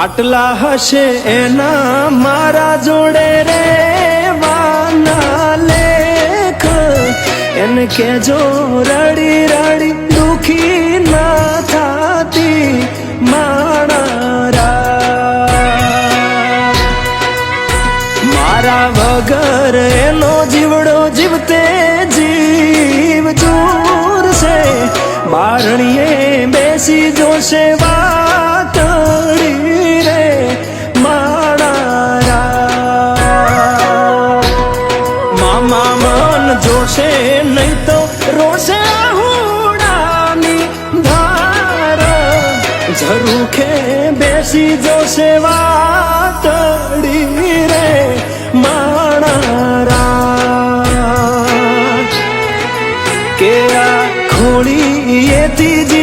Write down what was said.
આટલા હશે એના મારા જોડે રે વાના લેખ. એને કેજો રડી રડી, દુખી ના થાતી માણારા. મારા વગર એનો જીવડો જીવતે જીવ ચૂર છે બારણીએ બેસી જોશે વાતડી માં મન જોશે નહીં તો રોશે હુડાની ધાર. ઝરૂખે બેસી જોશે વાતડી રે માણારા. કે આ ખોળી એથી